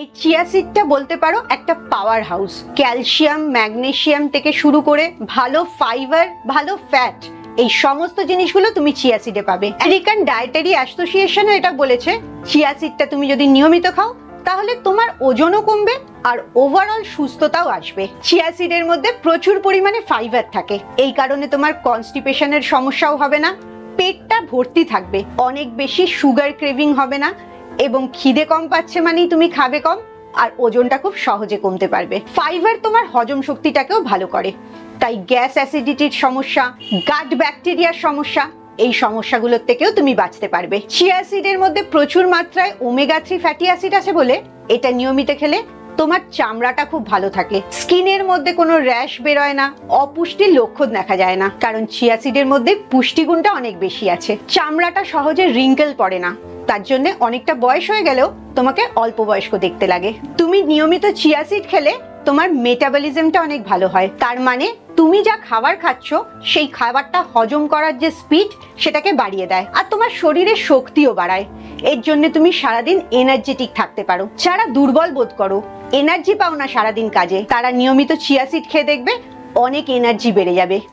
এই চিয়া সিডটা বলতে পারো একটা পাওয়ার হাউস ক্যালসিয়াম ম্যাগনেশিয়াম থেকে শুরু করে ভালো ফাইবার ভালো ফ্যাট এই সমস্ত জিনিসগুলো তুমি চিয়া সিডে পাবে। আমেরিকান ডায়েটারি অ্যাসোসিয়েশনও এটা বলেছে চিয়া সিডটা তুমি যদি নিয়মিত খাও, তাহলে তোমার ওজনও কমবে আর ওভারঅল সুস্থতাও আসবে। চিয়া সিডের মধ্যে প্রচুর পরিমাণে ফাইবার থাকে, এই কারণে তোমার কনস্টিপেশনের সমস্যাও হবে না, পেটটা ভর্তি থাকবে, অনেক বেশি সুগার ক্রেভিং হবে না এবং খিদে কম পাচ্ছে মানেই তুমি খাবে কম, আর ওজনটা খুব সহজে কমতে পারবে। ফাইবার তোমার হজম শক্তিটাকেও ভালো করে। তাই গ্যাস অ্যাসিডিটির সমস্যা গাট ব্যাকটেরিয়ার সমস্যা, এই সমস্যাগুলোর থেকেও তুমি বাঁচতে পারবে। চিয়া সিডের মধ্যে প্রচুর মাত্রায় ওমেগা থ্রি ফ্যাটি অ্যাসিড আছে বলে এটা নিয়মিত খেলে তোমার চামড়াটা খুব ভালো থাকে। স্কিনের মধ্যে কোনো র্যাশ বেরোয় না, অপুষ্টির লক্ষণ দেখা যায় না। কারণ চিয়া সিডের মধ্যে পুষ্টিগুণটা অনেক বেশি আছে। চামড়াটা সহজে রিঙ্কেল পড়ে না। তার জন্য অনেকটা বয়স হয়ে গেলেও তোমাকে অল্প বয়স্ক দেখতে লাগে। তুমি নিয়মিত চিয়া সিড খেলে তোমার মেটাবলিজমটা অনেক ভালো হয়। তার মানে তুমি যা খাবার খাচ্ছ, সেই খাবারটা হজম করার যে স্পিড সেটাকে বাড়িয়ে দেয় আর তোমার শরীরে শক্তিও বাড়ায়। এর জন্য তুমি সারাদিন এনার্জেটিক থাকতে পারো। যারা দুর্বল বোধ করো এনার্জি পাও না সারাদিন কাজে, তারা নিয়মিত চিয়া সিড খেয়ে দেখবে অনেক এনার্জি বেড়ে যাবে।